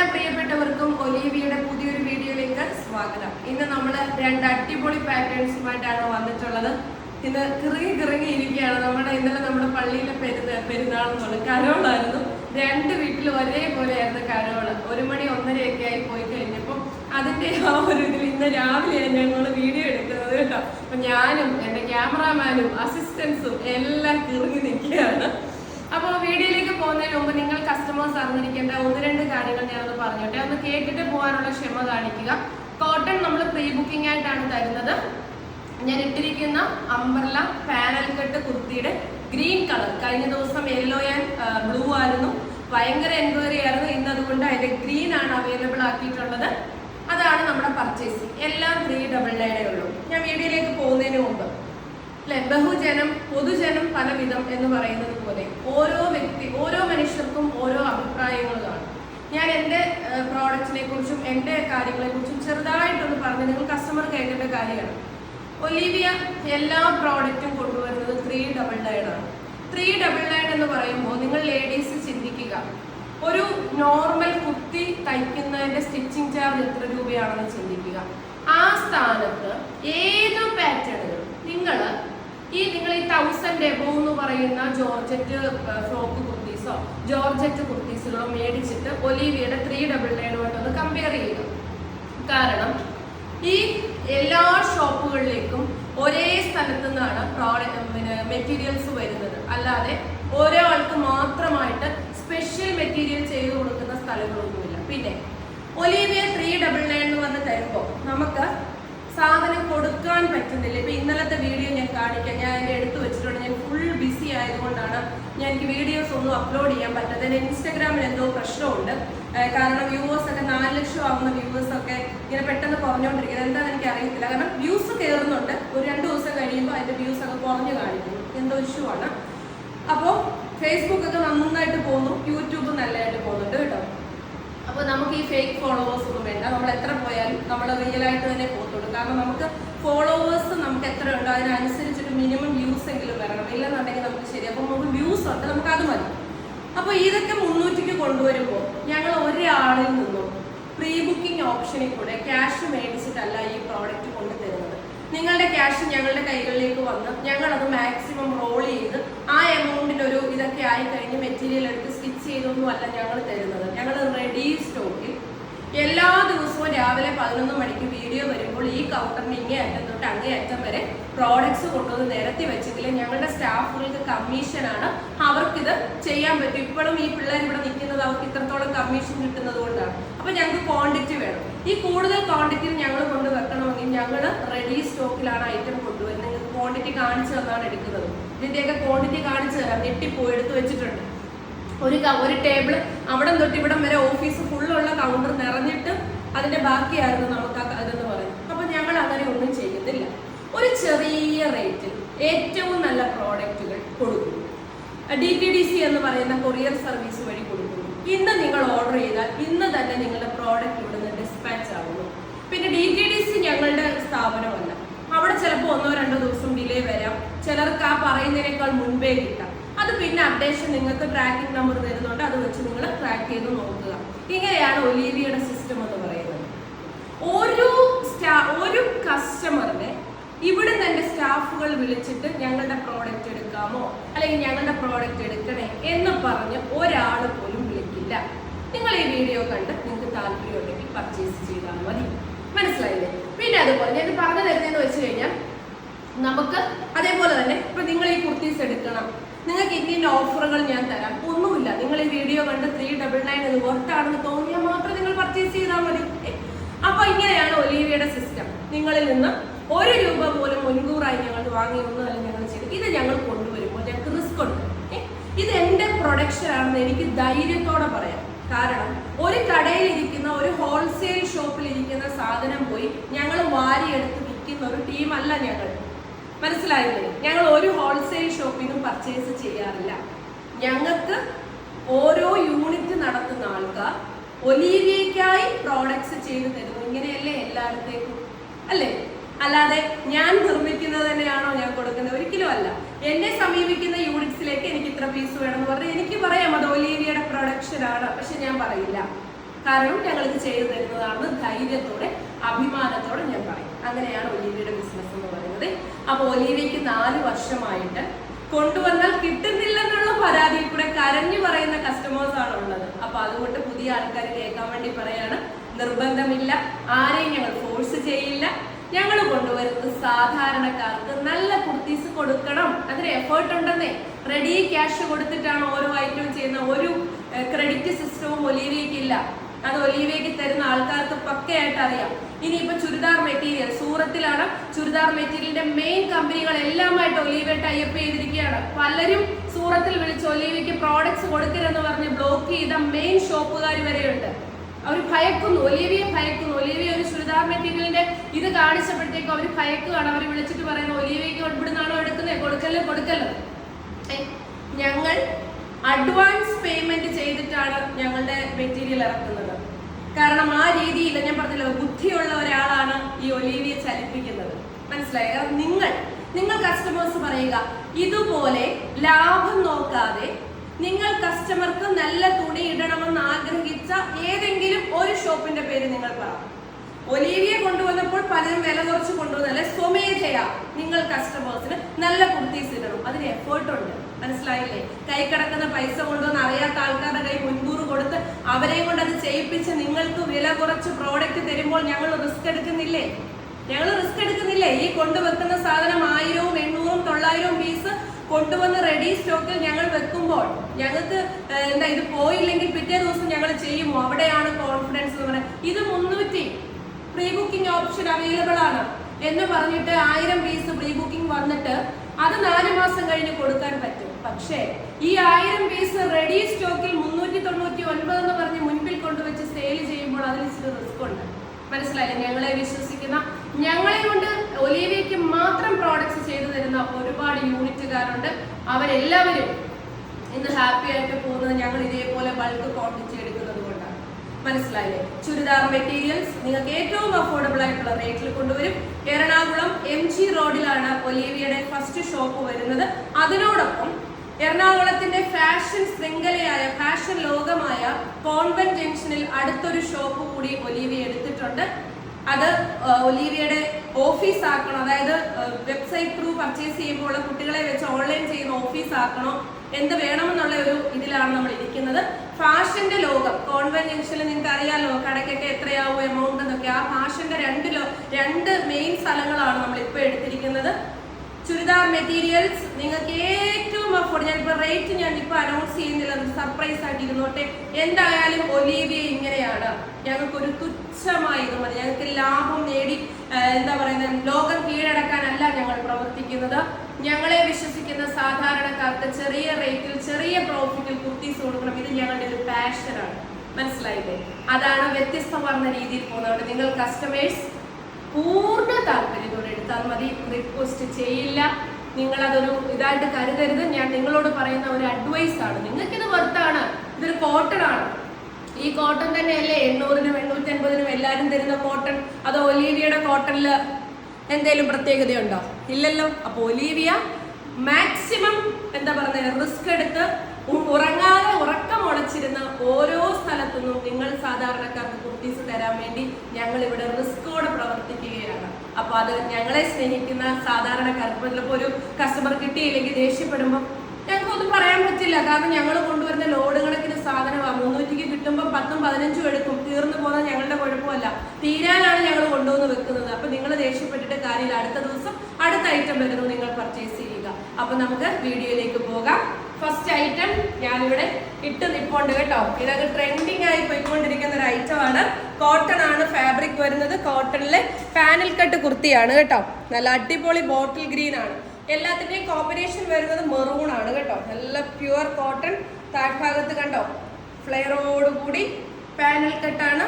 എല്ലാ പ്രിയപ്പെട്ടവർക്കും ഒലീവിയുടെ പുതിയൊരു വീഡിയോയിലേക്ക് സ്വാഗതം. ഇന്ന് നമ്മൾ രണ്ട് അടിപൊളി പാറ്റേൺസുമായിട്ടാണ് വന്നിട്ടുള്ളത്. ഇന്ന് കിറങ്ങി കിറങ്ങി ഇരിക്കുകയാണ്. നമ്മുടെ ഇന്നലെ നമ്മുടെ പള്ളിയിലെ പെരുന്ന പെരുന്നാൾ എന്നുള്ളത് കരോളായിരുന്നു. രണ്ട് വീട്ടിൽ ഒരേപോലെയായിരുന്നു കരോൾ. ഒരു മണി ഒന്നരയൊക്കെ ആയി പോയി കഴിഞ്ഞപ്പോൾ അതിന്റെ ആ ഒരു ഇതിൽ ഇന്ന് രാവിലെയാണ് ഞങ്ങൾ വീഡിയോ എടുക്കുന്നത് കേട്ടോ. അപ്പൊ ഞാനും എന്റെ ക്യാമറാമാനും അസിസ്റ്റൻസും എല്ലാം കിറങ്ങി നിൽക്കുകയാണ്. അപ്പോൾ വീഡിയോയിലേക്ക് പോകുന്നതിന് മുമ്പ് നിങ്ങൾ കസ്റ്റമേഴ്സ് അറിഞ്ഞിരിക്കേണ്ട ഒന്ന് രണ്ട് കാര്യങ്ങൾ ഞാനൊന്ന് പറഞ്ഞോട്ടെ. ഒന്ന് കേട്ടിട്ട് പോകാനുള്ള ക്ഷമ കാണിക്കുക. കോട്ടൺ നമ്മൾ പ്രീ ബുക്കിംഗ് ആയിട്ടാണ് തരുന്നത്. ഞാൻ ഇട്ടിരിക്കുന്ന അംബർല പാനൽ കട്ട് കുർത്തിയുടെ ഗ്രീൻ കളർ കഴിഞ്ഞ ദിവസം യെല്ലോ ആൻഡ് ബ്ലൂ ആയിരുന്നു. ഭയങ്കര എൻക്വയറി ആയിരുന്നു. ഇന്ന് അതുകൊണ്ട് അതിന്റെ ഗ്രീൻ ആണ് അവൈലബിൾ ആക്കിയിട്ടുള്ളത്. അതാണ് നമ്മുടെ പർച്ചേസിങ് എല്ലാം ത്രീ ഡബിൾ നയനേ ഉള്ളൂ. ഞാൻ വീഡിയോയിലേക്ക് പോകുന്നതിന് മുമ്പ്. അല്ലെ? ബഹുജനം പൊതുജനം പലവിധം എന്ന് പറയുന്നത് പോലെ ഓരോ വ്യക്തി ഓരോ മനുഷ്യർക്കും ഓരോ അഭിപ്രായങ്ങളാണ് ഞാൻ എന്റെ പ്രോഡക്റ്റിനെ കുറിച്ചും എന്റെ കാര്യങ്ങളെ കുറിച്ചും ചെറുതായിട്ടൊന്ന് പറഞ്ഞ് നിങ്ങൾ കസ്റ്റമർ കേൾക്കേണ്ട കാര്യമാണ്. ഒലീവിയ എല്ലാ പ്രോഡക്റ്റും കൊണ്ടുവരുന്നത് ത്രീ ഡബിൾ നയൻ ആണ്. ത്രീ ഡബിൾ നയൻ എന്ന് പറയുമ്പോൾ നിങ്ങൾ ലേഡീസ് ചിന്തിക്കുക. ഒരു നോർമൽ കുത്തി തയ്ക്കുന്നതിന്റെ സ്റ്റിച്ചിങ് ചാർജ് എത്ര രൂപയാണെന്ന് ചിന്തിക്കുക. ആ സ്ഥാനത്ത് ഏത് പാറ്റേണുകൾ നിങ്ങൾ ഈ നിങ്ങൾ ഈ തൗസൻഡ് എബോ എന്ന് പറയുന്ന ജോർജറ്റ് ഫ്രോക്ക് കുർത്തീസോ ജോർജറ്റ് കുർത്തീസുകളോ മേടിച്ചിട്ട് ഒലീവിയുടെ ത്രീ ഡബിൾ നയനുമായിട്ടൊന്ന് കമ്പയർ ചെയ്യുക. കാരണം ഈ എല്ലാ ഷോപ്പുകളിലേക്കും ഒരേ സ്ഥലത്തു നിന്നാണ് പ്രോഡക്റ്റ് പിന്നെ മെറ്റീരിയൽസ് വരുന്നത്. അല്ലാതെ ഒരാൾക്ക് മാത്രമായിട്ട് സ്പെഷ്യൽ മെറ്റീരിയൽ ചെയ്ത് കൊടുക്കുന്ന സ്ഥലങ്ങളൊന്നുമില്ല. പിന്നെ ഒലീവിയ ത്രീ ഡബിൾ നയൻ എന്ന് പറഞ്ഞ് തരുമ്പോൾ നമുക്ക് സാധനം കൊടുക്കാൻ പറ്റുന്നില്ല. ഇപ്പൊ ഇന്നലത്തെ വീഡിയോ ഞാൻ കാണിക്കാം. ഞാൻ എന്റെ എടുത്തു വെച്ചിട്ടുണ്ട്. ഞാൻ ഫുൾ ബിസി ആയതുകൊണ്ടാണ് ഞാൻ എനിക്ക് വീഡിയോസ് ഒന്നും അപ്ലോഡ് ചെയ്യാൻ പറ്റാത്തത്. എന്റെ ഇൻസ്റ്റാഗ്രാമിൽ എന്തോ പ്രശ്നമുണ്ട്. കാരണം വ്യൂവേഴ്സ് ഒക്കെ നാല് ലക്ഷം ആവുന്ന വ്യൂവേഴ്സ് ഒക്കെ ഇങ്ങനെ പെട്ടെന്ന് കുറഞ്ഞുകൊണ്ടിരിക്കുന്നത്. എന്താണെന്ന് എനിക്ക് അറിയത്തില്ല കാരണം വ്യൂസ് കയറുന്നുണ്ട് ഒരു രണ്ട് ദിവസം കഴിയുമ്പോൾ അതിന്റെ വ്യൂസ് ഒക്കെ കുറഞ്ഞു കാണിക്കുന്നു. എന്തോ ഇഷ്യൂ ആണ്. അപ്പോൾ ഫേസ്ബുക്ക് ഒക്കെ നന്നായിട്ട് പോകുന്നു. യൂട്യൂബ് നല്ലതായിട്ട് പോകുന്നുണ്ട് കേട്ടോ. അപ്പോൾ നമുക്ക് ഈ ഫേക്ക് ഫോളോവേഴ്സ് ഒന്നും വേണ്ട. നമ്മൾ എത്ര പോയാലും നമ്മൾ റിയൽ ആയിട്ട് തന്നെ പോകത്തുള്ളൂ കാരണം നമുക്ക് ഫോളോവേഴ്സ് നമുക്ക് എത്ര ഉണ്ടോ? അതിനനുസരിച്ചിട്ട് മിനിമം വ്യൂസ് എങ്കിലും വരണം. ഇല്ലെന്നുണ്ടെങ്കിൽ നമുക്ക് ശരി. അപ്പോൾ നമുക്ക് വ്യൂസ് ഉണ്ട്. നമുക്ക് അത് മതി. അപ്പോൾ ഇതൊക്കെ മുന്നൂറ്റിക്ക് കൊണ്ടുവരുമ്പോൾ ഞങ്ങൾ ഒരാളിൽ നിന്നും പ്രീ ബുക്കിംഗ് ഓപ്ഷനിൽ കൂടെ ക്യാഷ് മേടിച്ചിട്ടല്ല ഈ പ്രോഡക്റ്റ് കൊണ്ടുതരുന്നത്. നിങ്ങളുടെ ക്യാഷ് ഞങ്ങളുടെ കൈകളിലേക്ക് വന്ന് ഞങ്ങളത് മാക്സിമം റോൾ ചെയ്ത് ആ എമൗണ്ടിന്റെ ഒരു ഇതൊക്കെ ആയി കഴിഞ്ഞ് മെറ്റീരിയൽ എടുത്ത് സ്റ്റിച്ച് ചെയ്തൊന്നും അല്ല ഞങ്ങൾ തരുന്നത്. ഞങ്ങൾ റെഡി സ്റ്റോക്കിൽ എല്ലാ ദിവസവും രാവിലെ പതിനൊന്ന് മണിക്ക് വീഡിയോ വരുമ്പോൾ ഈ കൗണ്ടറിന് ഇങ്ങേ അറ്റം തൊട്ട് അങ്ങേ അറ്റം വരെ പ്രോഡക്ട്സ് കൊണ്ടുവന്ന് നിരത്തി വെച്ചെങ്കിൽ ഞങ്ങളുടെ സ്റ്റാഫുകൾക്ക് കമ്മീഷനാണ് അവർക്കിത് ചെയ്യാൻ പറ്റും. ഇപ്പോഴും ഈ പിള്ളേർ ഇവിടെ നിൽക്കുന്നത് അവർക്ക് ഇത്രത്തോളം കമ്മീഷൻ കിട്ടുന്നത് കൊണ്ടാണ്. അപ്പൊ ഞങ്ങൾക്ക് ക്വാണ്ടിറ്റി വേണം. ഈ കൂടുതൽ ക്വാണ്ടിറ്റി ഞങ്ങൾ കൊണ്ട് വെക്കണമെങ്കിൽ ഞങ്ങൾ റെഡി സ്റ്റോക്കിലാണ് ഐറ്റം കൊണ്ടുവരുന്നത്. നിങ്ങൾക്ക് ക്വാണ്ടിറ്റി കാണിച്ചു തന്നാണ് എടുക്കുന്നത്. ഇതിന്റെയൊക്കെ ക്വാണ്ടിറ്റി കാണിച്ചു തരാം. ഞെട്ടിപ്പോയി വെച്ചിട്ടുണ്ട്. ഒരു ഒരു ടേബിൾ അവിടെ തൊട്ട് ഇവിടം വരെ ഓഫീസ് ഫുള്ളുള്ള കൗണ്ടർ നിറഞ്ഞിട്ട് അതിന്റെ ബാക്കിയായിരുന്നു നമുക്ക് ആ ഇതെന്ന് പറയുന്നത് അപ്പൊ ഞങ്ങൾ അങ്ങനെ ഒന്നും ചെയ്യുന്നില്ല ഒരു ചെറിയ റേറ്റിൽ ഏറ്റവും നല്ല പ്രോഡക്റ്റുകൾ കൊടുക്കുന്നു ഡി ടി ഡി സി എന്ന് പറയുന്ന കൊറിയർ സർവീസ് വഴി കൊടുക്കുന്നു ഇന്ന് നിങ്ങൾ ഓർഡർ ചെയ്താൽ ഇന്ന് തന്നെ നിങ്ങളുടെ പ്രോഡക്റ്റ് ഇവിടുന്ന് ഡിസ്പാച്ച് ആവുന്നു. പിന്നെ ഡി ടി ഡി സി ഞങ്ങളുടെ സ്ഥാപനമല്ല. അവിടെ ചിലപ്പോൾ ഒന്നോ രണ്ടോ ദിവസം ഡിലേ വരാം. ചിലർക്ക് ആ പറയുന്നതിനേക്കാൾ മുൻപേ കിട്ടാം. അത് പിന്നെ അപ്ഡേഷൻ നിങ്ങൾക്ക് ട്രാക്കിംഗ് നമ്പർ തരുന്നുണ്ട്. അത് വെച്ച് നിങ്ങൾ ട്രാക്ക് ചെയ്ത് നോക്കുക. ഇങ്ങനെയാണ് ഒലീവിയുടെ സിസ്റ്റം എന്ന് പറയുന്നത്. ഒരു സ്റ്റാ ഒരു കസ്റ്റമറിനെ ഇവിടെ തന്നെ സ്റ്റാഫുകൾ വിളിച്ചിട്ട് ഞങ്ങളുടെ പ്രോഡക്റ്റ് എടുക്കാമോ? അല്ലെങ്കിൽ ഞങ്ങളുടെ പ്രോഡക്റ്റ് എടുക്കണേ എന്ന് പറഞ്ഞ് ഒരാൾ പോലും വിളിക്കില്ല. നിങ്ങൾ ഈ വീഡിയോ കണ്ട് നിങ്ങൾക്ക് താല്പര്യമുണ്ടെങ്കിൽ പർച്ചേസ് ചെയ്താൽ മതി. മനസ്സിലായില്ലേ? പിന്നെ അതുപോലെ ഞാൻ പറഞ്ഞു തരുന്നതെന്ന് വെച്ച് കഴിഞ്ഞാൽ നമുക്ക് അതേപോലെ തന്നെ ഇപ്പൊ നിങ്ങൾ ഈ കുർത്തീസ് എടുക്കണം. നിങ്ങൾക്ക് ഇന്ന ഓഫറുകൾ ഞാൻ തരാം. ഒന്നുമില്ല. നിങ്ങൾ ഈ വീഡിയോ കണ്ട് ത്രീ ഡബിൾ നയൻ എന്ന് വർത്താണെന്ന് തോന്നിയാൽ മാത്രം നിങ്ങൾ പർച്ചേസ് ചെയ്താൽ മതി. അപ്പൊ ഇങ്ങനെയാണ് ഒലീവിയുടെ സിസ്റ്റം നിങ്ങളിൽ നിന്ന് ഒരു രൂപ പോലും മുൻകൂറായി ഞങ്ങൾ വാങ്ങി അല്ലെങ്കിൽ ഞങ്ങൾ ചെയ്തു ഇത് ഞങ്ങൾ കൊണ്ടുവരുമ്പോൾ ഞങ്ങൾക്ക് റിസ്ക് ഉണ്ട്. ഇത് എന്റെ പ്രൊഡക്ഷൻ ആണെന്ന് എനിക്ക് ധൈര്യത്തോടെ പറയാം. കാരണം ഒരു കടയിൽ ഇരിക്കുന്ന ഒരു ഹോൾസെയിൽ ഷോപ്പിൽ ഇരിക്കുന്ന സാധനം പോയി ഞങ്ങൾ വാരിയെടുത്ത് വിൽക്കുന്ന ഒരു ടീമല്ല ഞങ്ങൾ. മനസ്സിലായില്ലേ? ഞങ്ങൾ ഒരു ഹോൾസെയിൽ ഷോപ്പിൽ നിന്നും പർച്ചേസ് ചെയ്യാറില്ല. ഞങ്ങൾക്ക് ഓരോ യൂണിറ്റ് നടത്തുന്ന ആൾക്കാർ ഒലീവിയയ്ക്കായി ചെയ്തു തരുന്നു ഇങ്ങനെയല്ലേ എല്ലായിടത്തേക്കും? അല്ലേ? അല്ലാതെ ഞാൻ നിർമ്മിക്കുന്നത് തന്നെയാണോ ഞാൻ കൊടുക്കുന്നത്? ഒരിക്കലും അല്ല. എന്നെ സമീപിക്കുന്ന യൂണിറ്റ്സിലേക്ക് എനിക്ക് ഇത്ര പീസ് വേണം എന്ന് പറഞ്ഞാൽ എനിക്ക് പറയാം അത് ഒലീവിയുടെ പ്രൊഡക്ഷൻ ആണ്. പക്ഷെ ഞാൻ പറയില്ല. കാരണം ഞങ്ങൾക്ക് ചെയ്തു തരുന്നതാണ് ധൈര്യത്തോടെ അഭിമാനത്തോടെ ഞാൻ പറയും. അങ്ങനെയാണ് ഒലീവിയുടെ ബിസിനസ് എന്ന് പറയുന്നത്. അപ്പൊ ഒലീവിക്ക് നാല് വർഷമായിട്ട് കൊണ്ടുവന്നാൽ കിട്ടുന്നില്ലെന്നുള്ള പരാതി കൂടെ കരഞ്ഞു പറയുന്ന കസ്റ്റമേഴ്സ് ആണ് ഉള്ളത്. അപ്പൊ അതുകൊണ്ട് പുതിയ ആൾക്കാർ കേൾക്കാൻ വേണ്ടി പറയാണ്. നിർബന്ധമില്ല. ആരെയും ഞങ്ങൾ ഫോഴ്സ് ചെയ്യില്ല. ഞങ്ങൾ കൊണ്ടുവരുന്നത് സാധാരണക്കാർക്ക് നല്ല കുർത്തീസ് കൊടുക്കണം. അതിന് എഫേർട്ട് ഉണ്ടെന്നേ. റെഡി ക്യാഷ് കൊടുത്തിട്ടാണ് ഓരോ ഐറ്റവും ചെയ്യുന്ന ഒരു ക്രെഡിറ്റ് സിസ്റ്റവും ഒലീവയ്ക്കില്ല അത് ഒലീവയ്ക്ക് തരുന്ന ആൾക്കാർക്ക് പക്കയായിട്ട് അറിയാം. ഇനിയിപ്പോ ചുരിദാർ മെറ്റീരിയൽ സൂറത്തിലാണ് ചുരിദാർ മെറ്റീരിയലിന്റെ മെയിൻ കമ്പനികൾ എല്ലാമായിട്ട് ഒലീവ ടൈപ്പ് ചെയ്തിരിക്കുകയാണ്. പലരും സൂറത്തിൽ വിളിച്ച് ഒലീവയ്ക്ക് പ്രോഡക്ട്സ് കൊടുക്കരുതെന്ന് പറഞ്ഞ് ബ്ലോക്ക് ചെയ്ത മെയിൻ ഷോപ്പുകാർ വരെയുണ്ട്. അവർ ഭയക്കുന്നു. ഒലിവിയെ ഭയക്കുന്നു. ഒലിവിയ ഒരു ചുരിദാർ മെറ്റീരിയലിന്റെ ഇത് കാണിച്ചപ്പോഴത്തേക്കും അവർ ഭയക്കുകയാണ്. അവർ വിളിച്ചിട്ട് പറയുന്നത് ഒലിവിയ്ക്ക് ഇവിടുന്നാണോ എടുക്കുന്നത് കൊടുക്കല്ലോ കൊടുക്കല്ലോ. ഞങ്ങൾ അഡ്വാൻസ് പേയ്മെന്റ് ചെയ്തിട്ടാണ് ഞങ്ങളുടെ മെറ്റീരിയൽ ഇറക്കുന്നത്. കാരണം ആ രീതിയിൽ ഞാൻ പറഞ്ഞല്ലോ ബുദ്ധിയുള്ള ഒരാളാണ് ഈ ഒലീവിയെ ചലിപ്പിക്കുന്നത്. മനസ്സിലായോ? നിങ്ങൾ നിങ്ങൾ കസ്റ്റമേഴ്സ് പറയുക ഇതുപോലെ ലാഭം നോക്കാതെ നിങ്ങൾ കസ്റ്റമർക്ക് നല്ല തുണി ഇടണമെന്ന് ആഗ്രഹിച്ച ഏതെങ്കിലും ഒരു ഷോപ്പിന്റെ പേര് നിങ്ങൾ പറ. ഒലീവിയെ കൊണ്ടുവന്നപ്പോൾ പലരും വില കുറച്ച് കൊണ്ടുവന്നല്ലേ സ്വമേധയ നിങ്ങൾ കസ്റ്റമേഴ്സിന് നല്ല കുർത്തീസ് ഇടണം. അതിന് എഫേർട്ട് ഉണ്ട്. മനസ്സിലായില്ലേ? കൈ കിടക്കുന്ന പൈസ കൊണ്ടുവന്ന് അറിയാത്ത ആൾക്കാരുടെ കൈ മുൻകൂർ കൊടുത്ത് അവരെയും കൊണ്ട് അത് ചെയ്യിപ്പിച്ച് നിങ്ങൾക്ക് വില കുറച്ച് പ്രോഡക്റ്റ് തരുമ്പോൾ ഞങ്ങൾ റിസ്ക് എടുക്കുന്നില്ലേ? ഞങ്ങൾ റിസ്ക് എടുക്കുന്നില്ലേ? ഈ കൊണ്ടുവെക്കുന്ന സാധനം ആയിരവും എണ്ണൂറും തൊള്ളായിരവും പീസ് കൊണ്ടുവന്ന് റെഡി സ്റ്റോക്കിൽ ഞങ്ങൾ വെക്കുമ്പോൾ ഞങ്ങൾക്ക് എന്താ ഇത് പോയില്ലെങ്കിൽ പിറ്റേ ദിവസം ഞങ്ങൾ ചെയ്യുമോ അവിടെയാണ് കോൺഫിഡൻസ് എന്ന് പറയുന്നത്. ഇത് മുന്നൂറ്റി പ്രീ ബുക്കിംഗ് ഓപ്ഷൻ അവൈലബിൾ ആണ് എന്ന് പറഞ്ഞിട്ട് ആയിരം പീസ് പ്രീ ബുക്കിംഗ് വന്നിട്ട് അത് നാല് മാസം കഴിഞ്ഞ് കൊടുക്കാൻ പറ്റും. പക്ഷേ ഈ ആയിരം പീസ് റെഡി സ്റ്റോക്കിൽ മുന്നൂറ്റി തൊണ്ണൂറ്റി ഒൻപത് എന്ന് പറഞ്ഞ് മുൻപിൽ കൊണ്ടുവച്ച് സെയിൽ ചെയ്യുമ്പോൾ അതിൽ ഇച്ചിരി റിസ്ക് ഉണ്ട്. മനസ്സിലായില്ലേ? ഞങ്ങളെ വിശ്വസിക്കുന്ന ഞങ്ങളെ കൊണ്ട് ഒലീവിയയ്ക്ക് മാത്രം പ്രോഡക്ട്സ് ചെയ്തു തരുന്ന ഒരുപാട് യൂണിറ്റുകാരുണ്ട് അവരെല്ലാവരും ഇന്ന് ഹാപ്പി ആയിട്ട് പോകുന്നത് ഞങ്ങൾ ഇതേപോലെ ബൾക്ക് ക്വാണ്ടിറ്റി എടുക്കുന്നത് കൊണ്ടാണ്. മനസ്സിലായില്ലേ? ചുരിദാർ മെറ്റീരിയൽസ് നിങ്ങൾക്ക് ഏറ്റവും അഫോർഡബിൾ ആയിട്ടുള്ള റേറ്റിൽ കൊണ്ടുവരും. എറണാകുളം എം ജി റോഡിലാണ് ഒലീവിയയുടെ ഫസ്റ്റ് ഷോപ്പ് വരുന്നത്. അതിനോടൊപ്പം എറണാകുളത്തിന്റെ ഫാഷൻ ശൃംഖലയായ ഫാഷൻ ലോകമായ കോൺവെന്റ് ജംഗ്ഷനിൽ അടുത്തൊരു ഷോപ്പ് കൂടി ഒലീവിയ എടുത്തിട്ടുണ്ട്. അത് ഒലീവിയയുടെ ഓഫീസ് ആക്കണോ അതായത് വെബ്സൈറ്റ് ത്രൂ പർച്ചേസ് ചെയ്യുമ്പോൾ കുട്ടികളെ വെച്ച് ഓൺലൈൻ ചെയ്യുന്ന ഓഫീസ് ആക്കണോ എന്ത് വേണമെന്നുള്ള ഒരു ഇതിലാണ് നമ്മൾ ഇരിക്കുന്നത്. ഫാഷന്റെ ലോകം കോൺവെന്റ് നിങ്ങൾക്ക് അറിയാമല്ലോ കടയ്ക്കൊക്കെ എത്രയാവും എമൗണ്ട് എന്നൊക്കെ. ആ ഫാഷന്റെ രണ്ട് ലോ രണ്ട് മെയിൻ സ്ഥലങ്ങളാണ് നമ്മൾ ഇപ്പോൾ എടുത്തിരിക്കുന്നത്. ചുരിദാർ മെറ്റീരിയൽസ് നിങ്ങൾക്ക് ഏറ്റവും അഫോർഡ് ഞാനിപ്പോൾ റേറ്റ് ഞാൻ ഇപ്പോൾ അനൗൺസ് ചെയ്യുന്നില്ല സർപ്രൈസ് ആയിട്ട് ഇരുന്നോട്ടെ. എന്തായാലും ഒലീവിയ ഇങ്ങനെയാണ്. ഞങ്ങൾക്ക് ഒരു തുച്ഛമായി ഇത് മതി. ഞങ്ങൾക്ക് ലാഭം നേടി എന്താ പറയുന്നത് ലോകം കീഴടക്കാനല്ല ഞങ്ങൾ പ്രവർത്തിക്കുന്നത്. ഞങ്ങളെ വിശ്വസിക്കുന്ന സാധാരണക്കാർക്ക് ചെറിയ റേറ്റിൽ ചെറിയ പ്രോഫിറ്റിൽ കുർത്തീസ് കൊടുക്കണം. ഇത് ഞങ്ങളുടെ ഒരു പാഷനാണ് മനസ്സിലായില്ലേ? അതാണ് വ്യത്യസ്തമാർന്ന രീതിയിൽ പോകുന്നത് നിങ്ങൾ കസ്റ്റമേഴ്സ് പൂർണ താല്പര്യത്തോടെ എടുത്താൽ മതി. റിക്വസ്റ്റ് ചെയ്യില്ല. നിങ്ങളതൊരു ഇതായിട്ട് കരുതരുത്. ഞാൻ നിങ്ങളോട് പറയുന്ന ഒരു അഡ്വൈസ് ആണ്. നിങ്ങൾക്കിത് വർത്താണ് ഇതൊരു കോട്ടൺ ആണ്. ഈ കോട്ടൺ തന്നെയല്ലേ? എണ്ണൂറിനും എണ്ണൂറ്റി അൻപതിനും എല്ലാവരും തരുന്ന കോട്ടൺ അത് ഒലീവിയയുടെ കോട്ടണിൽ എന്തെങ്കിലും പ്രത്യേകതയുണ്ടോ? ഇല്ലല്ലോ? അപ്പോൾ ഒലീവിയ മാക്സിമം എന്താ പറയുന്നത് റിസ്ക് എടുത്ത് ഉറങ്ങാതെ ഉറക്കം ഉളച്ചിരുന്ന ഓരോ സ്ഥലത്തുനിന്നും നിങ്ങൾ സാധാരണക്കാർക്ക് കുർത്തീസ് തരാൻ വേണ്ടി ഞങ്ങൾ ഇവിടെ റിസ്കോടെ പ്രവർത്തിക്കുകയാണ്. അപ്പോൾ അത് ഞങ്ങളെ സ്നേഹിക്കുന്ന സാധാരണക്കാർക്ക് ചിലപ്പോൾ ഒരു കസ്റ്റമർ കിട്ടിയില്ലെങ്കിൽ ദേഷ്യപ്പെടുമ്പോൾ ഞങ്ങൾക്കൊന്നും പറയാൻ പറ്റില്ല. കാരണം ഞങ്ങൾ കൊണ്ടുവരുന്ന ലോഡ് കണക്കിന് സാധനമാണ് മുന്നൂറ്റിക്ക് കിട്ടുമ്പോൾ പത്തും പതിനഞ്ചും എടുക്കും. തീർന്നു പോകുന്നത് ഞങ്ങളുടെ കുഴപ്പമല്ല. തീരാനാണ് ഞങ്ങൾ കൊണ്ടുവന്ന് വെക്കുന്നത്. അപ്പൊ നിങ്ങൾ ദേഷ്യപ്പെട്ടിട്ട് കാര്യമില്ല. അടുത്ത ദിവസം അടുത്ത ഐറ്റം വരുന്നു നിങ്ങൾ പർച്ചേസ് ചെയ്യുക. അപ്പൊ നമുക്ക് വീഡിയോയിലേക്ക് പോകാം. ഫസ്റ്റ് ഐറ്റം ഞാനിവിടെ ഇട്ട് നിൽപ്പുണ്ട് കേട്ടോ. ഇതൊക്കെ ട്രെൻഡിങ് ആയി പോയിക്കൊണ്ടിരിക്കുന്ന ഒരു ഐറ്റം ആണ്. കോട്ടൺ ആണ് ഫാബ്രിക് വരുന്നത്. കോട്ടണിലെ പാനൽ കട്ട് കുർത്തിയാണ് കേട്ടോ. നല്ല അടിപൊളി ബോട്ടിൽ ഗ്രീൻ ആണ്. എല്ലാത്തിന്റെയും കോമ്പിനേഷൻ വരുന്നത് മെറൂൺ ആണ് കേട്ടോ. നല്ല പ്യുവർ കോട്ടൺ താഴ്ഭാഗത്ത് കണ്ടോ? ഫ്ലെയറോട് കൂടി പാനൽ കട്ടാണ്.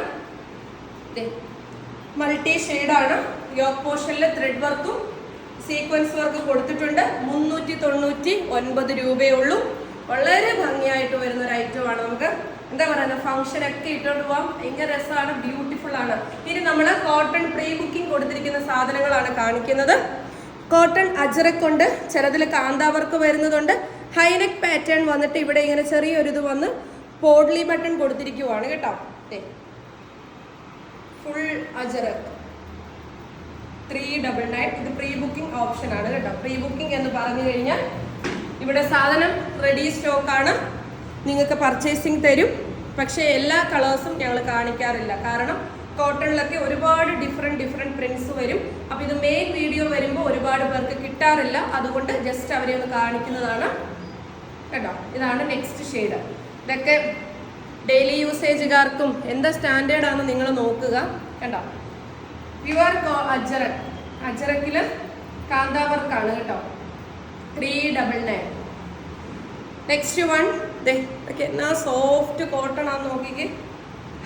മൾട്ടി ആണ്. യോക്ക് പോർഷനിൽ ത്രെഡ് വർക്കും സീക്വൻസ് വർക്ക് കൊടുത്തിട്ടുണ്ട്. മുന്നൂറ്റി തൊണ്ണൂറ്റി ഒൻപത് രൂപയേ ഉള്ളൂ വളരെ ഭംഗിയായിട്ട് വരുന്ന ഒരു ഐറ്റം ആണ് നമുക്ക്. എന്താ പറയുക ഫംഗ്ഷൻ ഒക്കെ ഇട്ടുകൊണ്ട് പോകാം ഭയങ്കര രസമാണ് ബ്യൂട്ടിഫുൾ ആണ്. ഇനി നമ്മൾ കോട്ടൺ പ്രീ ബുക്കിംഗ് കൊടുത്തിരിക്കുന്ന സാധനങ്ങളാണ് കാണിക്കുന്നത്. കോട്ടൺ അജറക്കുണ്ട്. ചിലതിൽ കാന്താവർക്ക് വരുന്നതുണ്ട്. ഹൈനെക്ക് പാറ്റേൺ വന്നിട്ട് ഇവിടെ ഇങ്ങനെ ചെറിയൊരു ഇത് വന്ന് പോഡ്ലി ബട്ടൺ കൊടുത്തിരിക്കുവാണ് കേട്ടോ. Full ajrak three double nine ഇത് പ്രീ ബുക്കിംഗ് ഓപ്ഷൻ ആണ് കേട്ടോ. പ്രീ ബുക്കിംഗ് എന്ന് പറഞ്ഞു കഴിഞ്ഞാൽ ഇവിടെ സാധനം റെഡി സ്റ്റോക്ക് ആണ്. നിങ്ങൾക്ക് പർച്ചേസിങ് തരും. പക്ഷേ എല്ലാ കളേഴ്സും ഞങ്ങൾ കാണിക്കാറില്ല. കാരണം കോട്ടണിലൊക്കെ ഒരുപാട് ഡിഫറെന്റ് ഡിഫറെന്റ് പ്രിൻസ് വരും. അപ്പോൾ ഇത് മെയിൻ വീഡിയോ വരുമ്പോൾ ഒരുപാട് പേർക്ക് കിട്ടാറില്ല. അതുകൊണ്ട് ജസ്റ്റ് അവരെ ഒന്ന് കാണിക്കുന്നതാണ്. കേട്ടോ ഇതാണ് നെക്സ്റ്റ് ഷെയ്ഡ് ഇതൊക്കെ ഡെയിലി യൂസേജുകാർക്കും എന്താ സ്റ്റാൻഡേർഡ് ആണെന്ന് നിങ്ങൾ നോക്കുക. കേട്ടോ പ്യുവർ അജറക് അജറക്കിൽ കാന്താവർക്കാണ് കേട്ടോ. Three double nine next one ദേ എന്നാ സോഫ്റ്റ് കോട്ടൺ ആണെന്ന് നോക്കിക്കേ.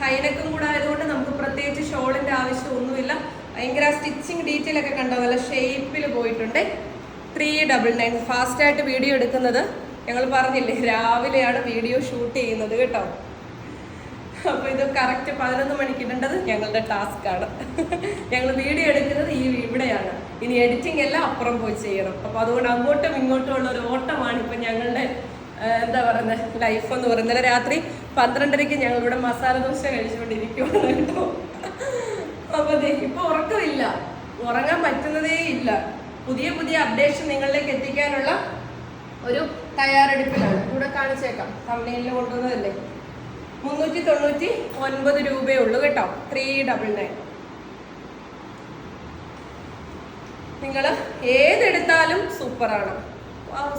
ഹൈനക്കും കൂടെ ആയതുകൊണ്ട് നമുക്ക് പ്രത്യേകിച്ച് ഷോളിന്റെ ആവശ്യം ഒന്നുമില്ല ഭയങ്കര സ്റ്റിച്ചിങ് ഡീറ്റെയിൽ ഒക്കെ കണ്ടോ? നല്ല ഷേപ്പിൽ പോയിട്ടുണ്ട്. ത്രീ ഡബിൾ നയൻ ഫാസ്റ്റായിട്ട് വീഡിയോ എടുക്കുന്നത്. ഞങ്ങൾ പറഞ്ഞില്ലേ രാവിലെയാണ് വീഡിയോ ഷൂട്ട് ചെയ്യുന്നത് കേട്ടോ. അപ്പോൾ ഇത് കറക്റ്റ് പതിനൊന്ന് മണിക്ക് ഇടേണ്ടത് ഞങ്ങളുടെ ടാസ്ക് ആണ്. ഞങ്ങൾ വീഡിയോ എടുക്കുന്നത് ഈ ഇവിടെയാണ്. ഇനി എഡിറ്റിംഗ് എല്ലാം അപ്പുറം പോയി ചെയ്യണം. അപ്പോൾ അതുകൊണ്ട് അങ്ങോട്ടും ഇങ്ങോട്ടും ഉള്ള ഒരു ഓട്ടമാണ് ഇപ്പം ഞങ്ങളുടെ എന്താ പറയുന്നത് ലൈഫ് എന്ന് പറയുന്നത്. ഇന്നലെ രാത്രി പന്ത്രണ്ടരയ്ക്ക് ഞങ്ങൾ ഇവിടെ മസാല ദോശ കഴിച്ചുകൊണ്ടിരിക്കുകയാണ് കേട്ടോ. ദേ ഇപ്പൊ ഉറക്കമില്ല. ഉറങ്ങാൻ പറ്റുന്നതേ ഇല്ല. പുതിയ പുതിയ അപ്ഡേഷൻ നിങ്ങളിലേക്ക് എത്തിക്കാനുള്ള ഒരു തയ്യാറെടുപ്പിലാണ്. കൂടെ കാണിച്ചേക്കാം. തമിഴിൽ കൊണ്ടുവന്നതല്ലേ? മുന്നൂറ്റി തൊണ്ണൂറ്റി ഒൻപത് രൂപയേ ഉള്ളൂ കേട്ടോ. ത്രീ ഡബിൾ നയൻ നിങ്ങൾ ഏതെടുത്താലും സൂപ്പറാണ്.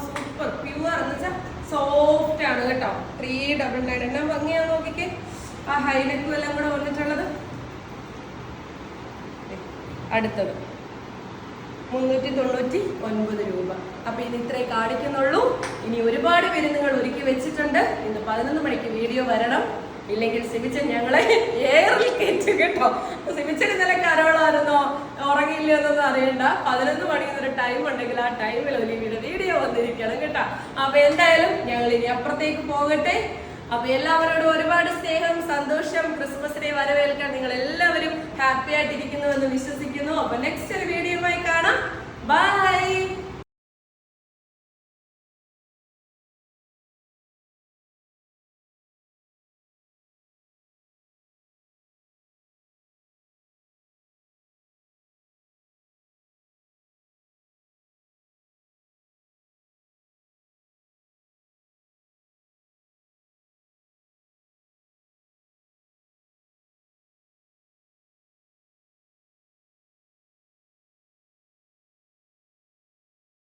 സൂപ്പർ പ്യുവർ എന്ന് വെച്ചാൽ സോഫ്റ്റ് ആണ് കേട്ടോ. ത്രീ ഡബിൾ നയൻ എന്നാ ഭംഗിയാ നോക്കിക്കേ. ആ ഹൈനെക്കും എല്ലാം കൂടെ വന്നിട്ടുള്ളത്. അടുത്തത്. മുന്നൂറ്റി തൊണ്ണൂറ്റി ഒൻപത് രൂപ. അപ്പൊ ഇനി ഇത്രേ കാണിക്കുന്നുള്ളൂ. ഇനി ഒരുപാട് പേര് നിങ്ങൾ ഒരുക്കി വെച്ചിട്ടുണ്ട്. ഇന്ന് പതിനൊന്ന് മണിക്ക് വീഡിയോ വരണം. ഇല്ലെങ്കിൽ സിമിച്ചൻ ഞങ്ങളെ ഏറെ കയറ്റും കേട്ടോ. സിമിച്ചൻ ഇന്നലെ കരോളായിരുന്നോ? ഉറങ്ങിയില്ല എന്നൊന്നും അറിയണ്ട. പതിനൊന്ന് മണി ഒരു ടൈം ഉണ്ടെങ്കിൽ ആ ടൈമിൽ ഒലിവിയുടെ വീഡിയോ വന്നിരിക്കണം കേട്ടോ. അപ്പൊ എന്തായാലും ഞങ്ങൾ ഇനി അപ്പുറത്തേക്ക് പോകട്ടെ. അപ്പൊ എല്ലാവരോടും ഒരുപാട് സ്നേഹം സന്തോഷം ക്രിസ്മസിനെ വരവേൽക്കാൻ നിങ്ങൾ എല്ലാവരും ഹാപ്പി ആയിട്ടിരിക്കുന്നു എന്ന് വിശ്വസിക്കുന്നു. അപ്പൊ നെക്സ്റ്റ് ഒരു വീഡിയോയുമായി കാണാം ബൈ